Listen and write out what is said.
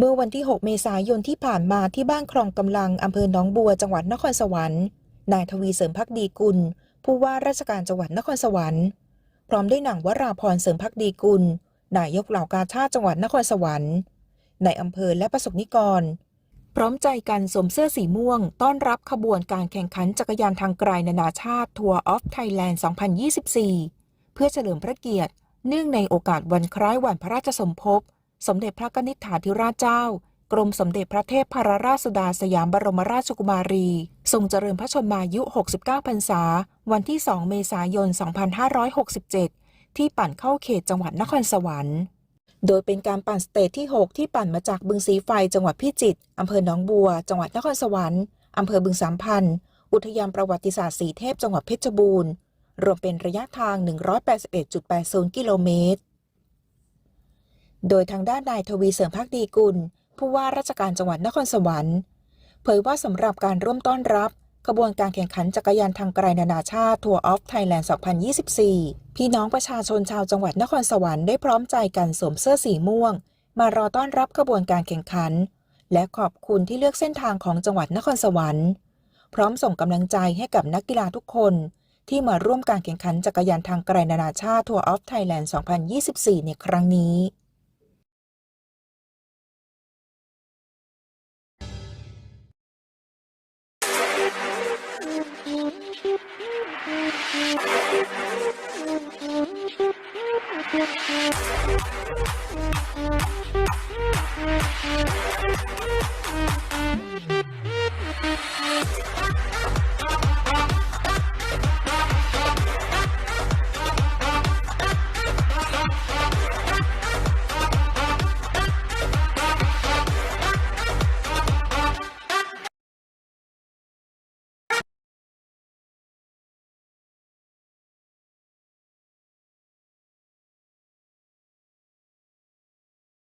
เมื่อวันที่ 6 เมษายนที่ผ่านมาที่บ้านคลองกำลังอำเภอหนองบัวจังหวัดนครสวรรค์ นายทวีเสริมพักดีกุล ผู้ว่าราชการจังหวัดนครสวรรค์ พร้อมด้วยนางวราพรเสริมพักดีกุล นายกเหล่ากาชาติจังหวัดนครสวรรค์ ในอำเภอและประสบนิกร พร้อมใจกันสวมเสื้อสีม่วง ต้อนรับขบวนการแข่งขันจักรยานทางไกลนานาชาติทัวร์ออฟไทยแลนด์ 2024 เพื่อเฉลิมพระเกียรติ เนื่องในโอกาสวันคล้ายวันพระราชสมภพ สมเด็จพระนิธิฐาธิราชเจ้า กรมสมเด็จพระเทพพรราชสุดาสยามบรมราชกุมารี ทรงเจริญพระชนมายุ 69 พรรษา วันที่ 2 เมษายน 2567 ที่ปั่นเข้าเขตจังหวัดนครสวรรค์ โดยเป็นการปั่นสเตจที่ 6 ที่ปั่นมาจากบึงสีไฟจังหวัดพิจิตรอำเภอหนองบัว จังหวัดนครสวรรค์อำเภอบึงสามพันธ์อุทยานประวัติศาสตร์สีเทพจังหวัดเพชรบูรณ์ รวมเป็นระยะทาง 181.80 กิโลเมตร โดยทางด้านนายทวีเสริมพักดีกุล ผู้ว่าราชการจังหวัดนครสวรรค์ เผยว่าสำหรับการร่วมต้อนรับขบวนการแข่งขันจักรยานทางไกลนานาชาติทัวร์ออฟไทยแลนด์ 2024 พี่น้องประชาชนชาวจังหวัดนครสวรรค์ได้พร้อมใจกันสวมเสื้อสีม่วง มารอต้อนรับขบวนการแข่งขัน และขอบคุณที่เลือกเส้นทางของจังหวัดนครสวรรค์ พร้อมส่งกำลังใจให้กับนักกีฬาทุกคน ที่มาร่วมการแข่งขันจักรยานทางไกลนานาชาติทัวร์ออฟไทยแลนด์ 2024 ในครั้งนี้ Thank you.